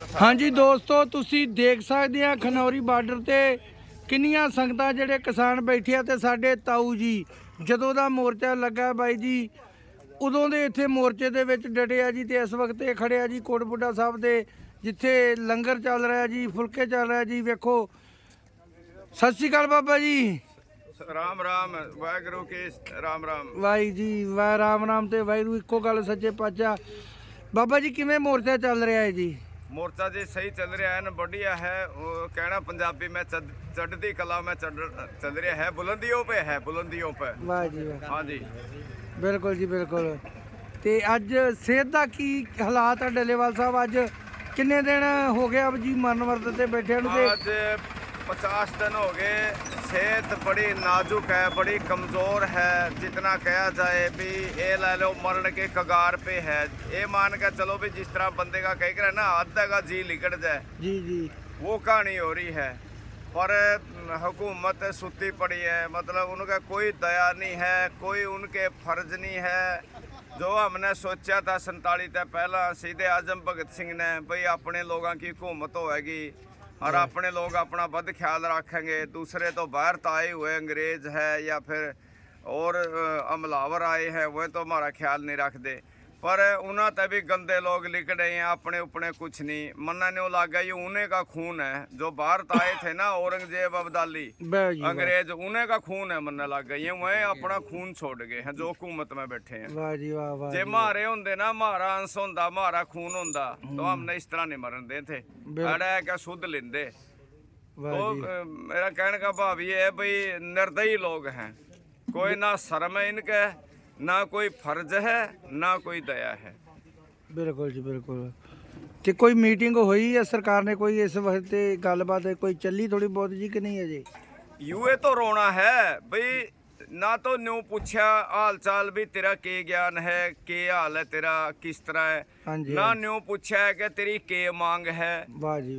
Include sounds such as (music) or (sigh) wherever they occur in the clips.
ਹਾਂਜੀ ਦੋਸਤੋ ਤੁਸੀਂ ਦੇਖ ਸਕਦੇ ਆ ਖਨੌਰੀ ਬਾਰਡਰ ਤੇ ਕਿੰਨੀਆਂ ਸੰਗਤਾਂ ਜਿਹੜੇ ਕਿਸਾਨ ਬੈਠੇ ਆ ਤੇ ਸਾਡੇ ਤਾਊ ਜੀ ਜਦੋਂ ਦਾ ਮੋਰਚਾ ਲੱਗਾ ਬਾਈ ਜੀ ਉਦੋਂ ਦੇ ਇੱਥੇ ਮੋਰਚੇ ਦੇ ਵਿੱਚ ਡਟੇ ਆ ਜੀ ਤੇ ਇਸ ਵਕਤ ਇਹ ਖੜੇ ਆ ਜੀ ਕੋਟਬੁੱਢਾ ਸਾਹਿਬ ਦੇ ਜਿੱਥੇ ਲੰਗਰ ਚੱਲ ਰਿਹਾ ਜੀ ਫੁਲਕੇ ਚੱਲ ਰਿਹਾ ਜੀ ਵੇਖੋ। ਸਤਿ ਸ਼੍ਰੀ ਅਕਾਲ ਬਾਬਾ ਜੀ। ਰਾਮ ਰਾਮ ਵਾਹਿਗੁਰੂ ਕੀ ਰਾਮ ਰਾਮ। ਵਾਹਿ ਜੀ ਵਾਹਿ ਰਾਮ ਨਾਮ ਤੇ ਵਾਹਿਗੁਰੂ ਇੱਕੋ ਗੱਲ ਸੱਚੇ ਪਾਤਸ਼ਾਹ। ਬਾਬਾ ਜੀ ਕਿਵੇਂ ਮੋਰਚਾ ਚੱਲ ਰਿਹਾ ਹੈ ਜੀ? ਮੋਰਚਾ ਜੇ ਸਹੀ ਚੱਲ ਰਿਹਾ ਹੈ ਨਾ ਬੜੀਆ ਹੈ ਉਹ ਕਹਿਣਾ ਪੰਜਾਬੀ ਮੈਂ ਚੜ੍ਹਦੀ ਕਲਾ ਮੈਂ ਚੱਲ ਰਿਹਾ ਹੈ ਬੁਲੰਦੀਆਂ 'ਤੇ ਹੈ ਬੁਲੰਦੀਆਂ 'ਤੇ ਵਾਹ ਜੀ ਵਾਹ। ਹਾਂਜੀ। ਬਿਲਕੁਲ ਜੀ ਬਿਲਕੁਲ। ਤੇ ਅੱਜ ਸਿਹਤ ਦਾ ਕੀ ਹਾਲਾਤ ਆ ਡੱਲੇਵਾਲ ਸਾਹਿਬ? ਅੱਜ ਕਿੰਨੇ ਦਿਨ ਹੋ ਗਏ ਆਪ ਜੀ ਮਰਨ ਵਰਤ ਤੇ ਬੈਠਿਆਂ ਨੂੰ ਤੇ? ਅੱਜ 50 ਦਿਨ ਹੋ ਗਏ। सेहत बड़ी नाजुक है बड़ी कमज़ोर है जितना कहा जाए भी ये ले लो मरण के कगार पे है ये मान के चलो भी जिस तरह बंदे का कह कर ना आधा का जी लिकट जाए ਜੀ ਜੀ वो कहानी हो रही है पर अम, हुकूमत सुती पड़ी है मतलब उनका कोई दया नहीं है कोई उनके फर्ज नहीं है जो हमने सोचा था संताली तक पहला सीधे आजम भगत सिंह ने भाई अपने लोगों की हुकूमत होएगी और अपने लोग अपना बद ख्याल रखेंगे दूसरे तो बाहर तो आए हुए अंग्रेज है या फिर और अ, हमलावर आए हैं वह तो हमारा ख्याल नहीं रखते पर उन्हें तो भी गंदे लोग लिख रहे हैं अपने अपने कुछ नहीं मन्ना ने लगा ये उन्हें का खून है जो भारत आए थे ना औरंगजेब अब्दाली ਬੈ ਜੀ ਵਾਹ। अंग्रेज उन्हें का खून है मन्ना लग गई है वह अपना खून छोड़ गए हैं जो हुकूमत में बैठे हैं ਵਾਹ ਜੀ ਵਾਹ ਵਾਹ जे ਜੀ। मारे होंगे ना मारा अंश होंगे मारा खून होंगे तो हमने इस तरह नहीं मरन दे थे बिल्कुल। अड़ा है क्या शुद्ध लेंदे ਵਾਹ तो ਜੀ अ, मेरा कहने का भाव ये है भाई निर्दयी लोग हैं कोई ना शर्म है इनके ਨਾ ਕੋਈ ਫਰਜ਼ ਹੈ ਨਾ ਕੋਈ ਦਇਆ ਹੈ। ਬਿਲਕੁਲ ਜੀ ਬਿਲਕੁਲ। ਤੇ ਕੋਈ ਮੀਟਿੰਗ ਹੋਈ ਹੈ ਸਰਕਾਰ ਨੇ ਕੋਈ ਇਸ ਵਕਤ ਤੇ ਗੱਲਬਾਤ ਕੋਈ ਚੱਲੀ ਥੋੜੀ ਬਹੁਤ ਜੀ ਕਿ ਨਹੀਂ ਅਜੇ? ਯੂਏ ਤੋਂ ਰੋਣਾ ਹੈ ਬਈ ਨਾ ਤਾਂ ਨਿਉ ਪੁੱਛਿਆ ਹਾਲ ਚਾਲ ਵੀ ਤੇਰਾ ਕੀ ਗਿਆਨ ਹੈ ਕੀ ਹਾਲ ਹੈ ਤੇਰਾ ਕਿਸ ਤਰ੍ਹਾਂ ਹੈ? ਨਾ ਨਿਉ ਪੁੱਛਿਆ ਕਿ ਤੇਰੀ ਕੀ ਮੰਗ ਹੈ?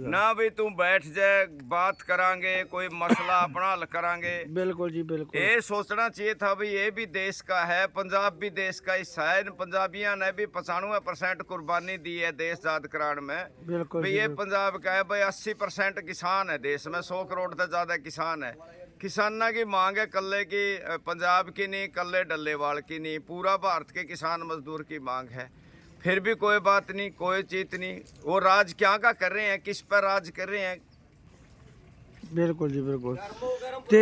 ਨਾ ਵੀ ਤੂੰ ਬੈਠ ਜਾ ਬਾਤ ਕਰਾਂਗੇ ਕੋਈ ਮਸਲਾ (coughs) ਆਪਣਾ ਹੱਲ ਕਰਾਂਗੇ। ਬਿਲਕੁਲ ਜੀ ਬਿਲਕੁਲ। ਇਹ ਸੋਚਣਾ ਚਾਹੀਏ ਥਾ ਵੀ ਇਹ ਵੀ ਦੇਸ਼ ਦਾ ਹੈ ਪੰਜਾਬ ਵੀ ਦੇਸ਼ ਕਾ ਹਿੱਸਾ ਹੈ ਪੰਜਾਬੀਆਂ ਨੇ ਵੀ 95% ਕੁਰਬਾਨੀ ਦੀ है देश आजाद कराने में बिल्कुल ये पंजाब का है भाई 80 परसेंट किसान है देश में 100 करोड़ से ज़्यादा किसान है किसाना की मांग है कल्ले की अ, पंजाब की नहीं कल्ले डल्लेवाल की नहीं पूरा भारत के किसान मजदूर की मांग है फिर भी कोई बात नहीं कोई चीत नहीं वो राज क्या का कर रहे हैं किस पर राज कर रहे हैं बिल्कुल जी बिल्कुल ते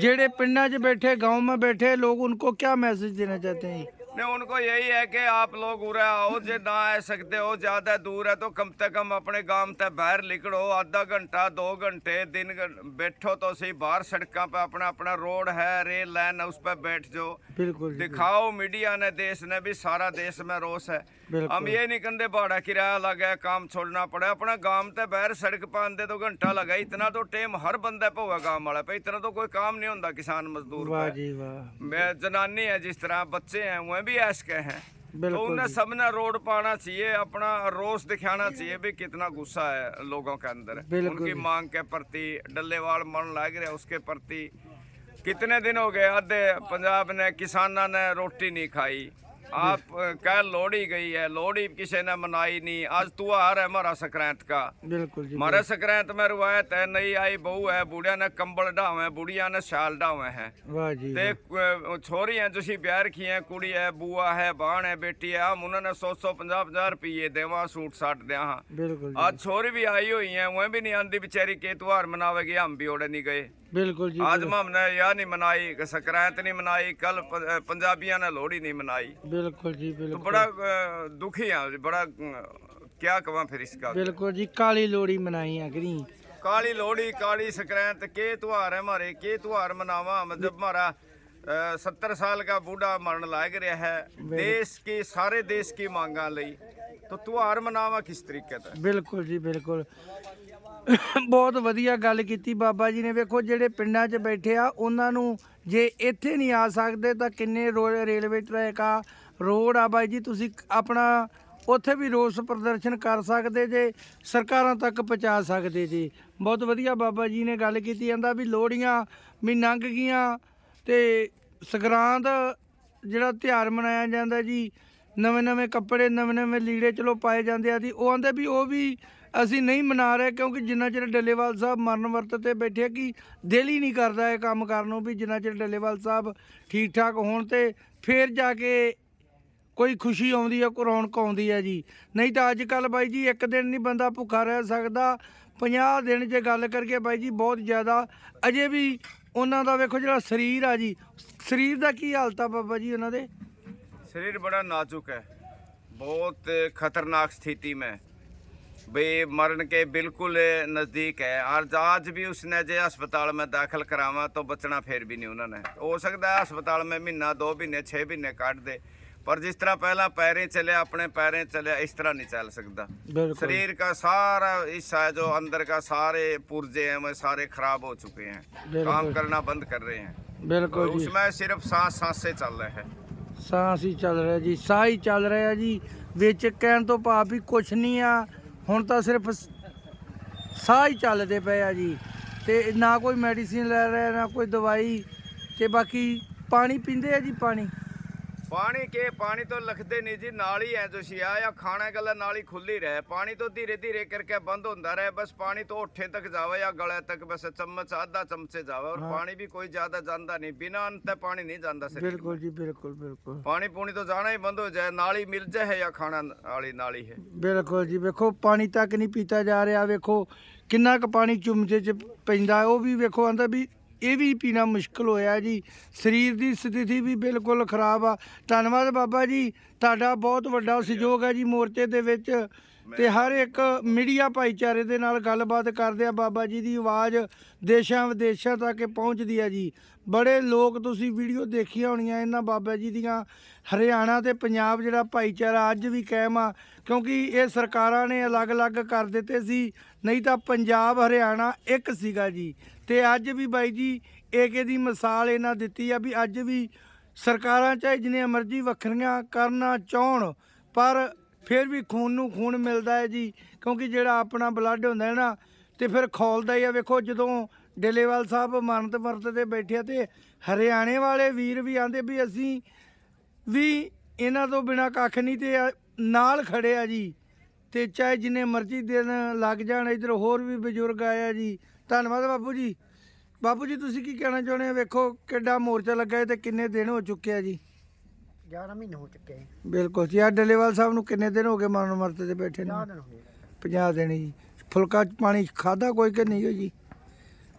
जेड़े पिंडा च बैठे गांव में बैठे लोग उनको क्या मैसेज देना चाहते हैं नहीं उनको यही है कि आप लोग उरे आओ जे ना आ सकते हो ज्यादा दूर है तो कम से कम अपने गांव तक बाहर निकलो आधा घंटा दो घंटे दिन घं- बैठो तो सही बाहर सड़कों पे अपना अपना रोड है रेल लाइन है उस पर बैठ जाओ बिल्कुल जी दिखाओ मीडिया ने देश ने भी सारा देश में रोष है बिल्कुल। हम ये नहीं कहते भाड़ा किराया लगा है काम छोड़ना पड़ा अपना गांव ते बाहर सड़क पर आंदे तो घंटा लगा इतना तो टाइम हर बंदे पे होगा गांव वाला पे इतना तो कोई काम नहीं होता किसान मजदूर वाह पे जी वाह मैं जनानी है जिस तरह बच्चे हैं वह भी ऐश के हैं तो बिल्कुल उन्हें जी। सबने रोड पाना चाहिए अपना रोष दिखाना चाहिए भी कितना गुस्सा है लोगों के अंदर बिल्कुल उनकी जी। मांग के प्रति डल्लेवाल मन लग रहा है उसके प्रति कितने दिन हो गए आधे पंजाब ने किसाना ने रोटी नहीं खाई आप कल लोहड़ी गई है लोहड़ी किसी ने मनाई नहीं आज तुहार है हमारा संक्रांत का बिल्कुल जी हमारे संक्रांत में रुआयत है नई आई बहू है बूढ़िया ने कंबल डावे बुढ़िया ने शाल डावे है ते छोरी है तुसी प्यार की है कुड़ी है बुआ है बाण है बेटी है हम उन्होंने सौ सौ पंजा पंजा रुपये देवा सूट साट दिया हाँ बिल्कुल आज छोरी भी आई हुई है वह भी नहीं आंदी बेचारी के त्योहार मनावेगी हम भी ओड़े नहीं गए बिल्कुल जी आज हमने यह नहीं मनाई संक्रांत नहीं मनाई कल पंजाबिया ने लोहड़ी नहीं मनाई बिल्कुल जी तो बिल्कुल बड़ा अ, दुखी है बड़ा अ, क्या कहवा फिर इसका बिल्कुल जी काली लोड़ी मनाई अगरी काली लोहड़ी काली संक्रांत के त्योहार है हमारे के त्योहार मनावा मतलब हमारा सत्तर साल का बूढ़ा मरण लाग रहा है देश की सारे देश की मांगा लई तो त्योहार मनावा किस तरीके से ਬਿਲਕੁਲ ਜੀ ਬਿਲਕੁਲ ਬਹੁਤ ਵਧੀਆ ਗੱਲ ਕੀਤੀ ਬਾਬਾ ਜੀ ਨੇ ਵੇਖੋ ਜਿਹੜੇ ਪਿੰਡਾਂ 'ਚ ਬੈਠੇ ਆ ਉਹਨਾਂ ਨੂੰ ਜੇ ਇੱਥੇ ਨਹੀਂ ਆ ਸਕਦੇ ਤਾਂ ਕਿੰਨੇ ਰੋ- ਰੇਲਵੇ ਟਰੈਕ ਆ ਰੋਡ ਆ ਬਾਈ ਜੀ, ਤੁਸੀਂ ਆਪਣਾ ਉੱਥੇ ਵੀ ਰੋਸ ਪ੍ਰਦਰਸ਼ਨ ਕਰ ਸਕਦੇ ਜੇ, ਸਰਕਾਰਾਂ ਤੱਕ ਪਹੁੰਚਾ ਸਕਦੇ ਜੀ। ਬਹੁਤ ਵਧੀਆ ਬਾਬਾ ਜੀ ਨੇ ਗੱਲ ਕੀਤੀ ਜਾਂਦਾ ਵੀ ਲੋਹੜੀਆਂ ਵੀ ਲੰਘ ਗਈਆਂ ਤੇ ਸੰਗਰਾਂਦ ਜਿਹੜਾ ਤਿਉਹਾਰ ਮਨਾਇਆ ਜਾਂਦਾ ਜੀ, ਨਵੇਂ ਨਵੇਂ ਕੱਪੜੇ, ਨਵੇਂ ਨਵੇਂ ਲੀੜੇ ਚਲੋ ਪਾਏ ਜਾਂਦੇ ਆ ਜੀ। ਉਹ ਆਂਦੇ ਵੀ ਉਹ ਵੀ ਅਸੀਂ ਨਹੀਂ ਮਨਾ ਰਹੇ ਕਿਉਂਕਿ ਜਿੰਨਾ ਚਿਰ ਡੱਲੇਵਾਲ ਸਾਹਿਬ ਮਰਨ ਵਰਤ ਤੇ ਬੈਠੇ ਕਿ ਦਿਲ ਹੀ ਨਹੀਂ ਕਰਦਾ ਇਹ ਕੰਮ ਕਰਨ ਨੂੰ ਵੀ ਜਿੰਨਾ ਚਿਰ ਡੱਲੇਵਾਲ ਸਾਹਿਬ ਠੀਕ ਠਾਕ ਹੋਣ ਤੇ, ਫੇਰ ਜਾ ਕੇ ਕੋਈ ਖੁਸ਼ੀ ਆਉਂਦੀ ਆ ਕੋਈ ਰੌਣਕ ਆਉਂਦੀ ਆ ਜੀ ਨਹੀਂ ਤਾਂ ਅੱਜ ਕੱਲ ਬਾਈ ਜੀ ਇੱਕ ਦਿਨ ਨਹੀਂ ਬੰਦਾ ਭੁੱਖਾ ਰਹਿ ਸਕਦਾ 50 ਦਿਨ ਜੇ ਗੱਲ ਕਰਕੇ ਬਾਈ ਜੀ ਬਹੁਤ ਜ਼ਿਆਦਾ ਅਜੇ ਵੀ ਉਹਨਾਂ ਦਾ ਵੇਖੋ ਜਿਹੜਾ ਸਰੀਰ ਆ ਜੀ ਸਰੀਰ ਦਾ ਕੀ ਹਾਲਤ ਆ ਬਾਬਾ ਜੀ ਉਹਨਾਂ ਦੇ शरीर बड़ा नाजुक है बहुत खतरनाक स्थिति में भाई मरण के बिल्कुल नज़दीक है और आज भी उसने जे अस्पताल में दाखिल करावा तो बचना फिर भी नहीं उन्होंने हो सकता है अस्पताल में महीना दो महीने छः महीने काट दे पर जिस तरह पहला पैरें चले अपने पैरें चले इस तरह नहीं चल सकता ਬਿਲਕੁਲ शरीर का सारा हिस्सा है जो अंदर का सारे पुर्जे हैं वो सारे खराब हो चुके हैं बिल्कुल। काम करना बंद कर रहे हैं ਬਿਲਕੁਲ ਜੀ उसमें सिर्फ सांस सांस से चल रहे हैं ਸਾਹ ਹੀ ਚੱਲ ਰਿਹਾ ਜੀ ਸਾਹ ਹੀ ਚੱਲ ਰਿਹਾ ਜੀ ਵਿੱਚ ਕਹਿਣ ਤੋਂ ਭਾਵ ਵੀ ਕੁਛ ਨਹੀਂ ਆ ਹੁਣ ਤਾਂ ਸਿਰਫ ਸ- ਸਾਹ ਹੀ ਚੱਲਦੇ ਪਏ ਆ ਜੀ ਤੇ ਨਾ ਕੋਈ ਮੈਡੀਸਿਨ ਲੈ ਰਿਹਾ ਨਾ ਕੋਈ ਦਵਾਈ ਤੇ ਬਾਕੀ ਪਾਣੀ ਪੀਂਦੇ ਆ ਜੀ ਪਾਣੀ पानी के पानी तो लखते नहीं जी नाली है जो शिया या खाने गला नाली खुली रहे पानी तो धीरे धीरे करके बंद होता रहे बस पानी तो उठे तक जावे या गले तक बस चम्मच आधा चमचे जावे और हाँ। पानी भी कोई ज्यादा जाता नहीं बिना अंत पानी नहीं जाता सिर्फ बिल्कुल जी बिल्कुल बिल्कुल पानी पूनी तो जाना ही बंद हो जाए नाली मिल जाए या खाना वाली नाली है बिल्कुल जी ਵੇਖੋ ਪਾਣੀ ਤੱਕ ਨਹੀਂ ਪੀਤਾ ਜਾ ਰਿਹਾ ਵੇਖੋ ਕਿੰਨਾ ਕੁ ਪਾਣੀ ਚੁੰਮਚੇ ਚ ਪੈਂਦਾ ਉਹ ਵੀ ਵੇਖੋ ਆਂਦਾ ਵੀ ਇਹ ਵੀ ਪੀਣਾ ਮੁਸ਼ਕਲ ਹੋਇਆ ਜੀ। ਸਰੀਰ ਦੀ ਸਥਿਤੀ ਵੀ ਬਿਲਕੁਲ ਖਰਾਬ ਆ। ਧੰਨਵਾਦ ਬਾਬਾ ਜੀ। ਤੁਹਾਡਾ ਬਹੁਤ ਵੱਡਾ ਸਹਿਯੋਗ ਹੈ ਜੀ ਮੋਰਚੇ ਦੇ ਵਿੱਚ ਤੇ ਹਰ ਇੱਕ ਮੀਡੀਆ ਭਾਈਚਾਰੇ ਦੇ ਨਾਲ ਗੱਲਬਾਤ ਕਰਦੇ ਆ ਬਾਬਾ ਜੀ ਦੀ ਆਵਾਜ਼ ਦੇਸ਼ਾਂ ਵਿਦੇਸ਼ਾਂ ਤੱਕ ਪਹੁੰਚਦੀ ਹੈ ਜੀ। ਬੜੇ ਲੋਕ ਤੁਸੀਂ ਵੀਡੀਓ ਦੇਖੀਆਂ ਹੋਣੀਆਂ ਇਹਨਾਂ ਬਾਬਾ ਜੀ ਦੀਆਂ। ਹਰਿਆਣਾ ਤੇ ਪੰਜਾਬ ਜਿਹੜਾ ਭਾਈਚਾਰਾ ਅੱਜ ਵੀ ਕਾਇਮ ਆ ਕਿਉਂਕਿ ਇਹ ਸਰਕਾਰਾਂ ਨੇ ਅਲੱਗ-ਅਲੱਗ ਕਰ ਦਿੱਤੇ ਸੀ ਨਹੀਂ ਤਾਂ ਪੰਜਾਬ ਹਰਿਆਣਾ ਇੱਕ ਸੀਗਾ ਜੀ। ਤੇ ਅੱਜ ਵੀ ਬਾਈ ਜੀ ਏਕੇ ਦੀ ਮਿਸਾਲ ਇਹਨਾਂ ਦਿੱਤੀ ਆ ਵੀ ਅੱਜ ਵੀ ਸਰਕਾਰਾਂ ਚਾਹੇ ਜਿੰਨੀਆਂ ਮਰਜ਼ੀ ਵੱਖਰੀਆਂ ਕਰਨਾ ਚਾਹਣ, ਪਰ ਫਿਰ ਵੀ ਖੂਨ ਨੂੰ ਖੂਨ ਮਿਲਦਾ ਹੈ ਜੀ, ਕਿਉਂਕਿ ਜਿਹੜਾ ਆਪਣਾ ਬਲੱਡ ਹੁੰਦਾ ਹੈ ਨਾ, ਤੇ ਫਿਰ ਖੋਲਦਾ ਹੀ ਆ। ਵੇਖੋ ਜਦੋਂ ਡੇਲੇਵਾਲ ਸਾਹਿਬ ਮਰਨਤ ਵਰਤ ਤੇ ਬੈਠੇ ਆ ਤੇ ਹਰਿਆਣੇ ਵਾਲੇ ਵੀਰ ਵੀ ਆਂਦੇ ਵੀ ਅਸੀਂ ਵੀ ਇਹਨਾਂ ਤੋਂ ਬਿਨਾ ਕੱਖ ਨਹੀਂ ਤੇ ਨਾਲ ਖੜੇ ਆ ਜੀ। ਤੇ ਚਾਹੇ ਜਿੰਨੇ ਮਰਜ਼ੀ ਦਿਨ ਲੱਗ ਜਾਣ, ਇਧਰ ਹੋਰ ਵੀ ਬਜ਼ੁਰਗ ਆਏ ਆ ਜੀ। ਧੰਨਵਾਦ ਬਾਪੂ ਜੀ। ਬਾਪੂ ਜੀ ਤੁਸੀਂ ਕੀ ਕਹਿਣਾ ਚਾਹੁੰਦੇ ਹੋ? ਵੇਖੋ ਕਿੱਡਾ ਮੋਰਚਾ ਲੱਗਾ ਹੈ ਤੇ ਕਿੰਨੇ ਦਿਨ ਹੋ ਚੁੱਕੇ ਆ ਜੀ। 11 ਮਹੀਨੇ ਹੋ ਚੁੱਕੇ ਹੈ ਬਿਲਕੁਲ ਜੀ ਆ ਡੱਲੇਵਾਲ ਸਾਹਿਬ ਨੂੰ ਕਿੰਨੇ ਦਿਨ ਹੋ ਗਏ ਮਰਨ ਮਰਤੇ ਤੇ ਬੈਠੇ ਨੂੰ? 50 ਦਿਨ ਹੋ ਗਏ। 50 ਦਿਨ ਜੀ। ਫੁਲਕਾ ਪਾਣੀ ਖਾਦਾ ਕੋਈ ਕਿ ਨਹੀਂ ਹੋ ਜੀ?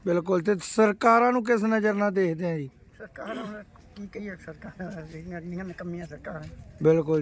ਬਿਲਕੁਲ ਤੇ ਸਰਕਾਰਾਂ ਨੂੰ ਕਿਸ ਨਜ਼ਰ ਨਾਲ ਦੇਖਦੇ ਆ ਜੀ? ਸਰਕਾਰ ਕੀ ਕਹੀਏ ਸਰਕਾਰ ਇੰਨੀਆਂ ਨਕਮੀਆਂ ਸਰਕਾਰਾਂ। ਬਿਲਕੁਲ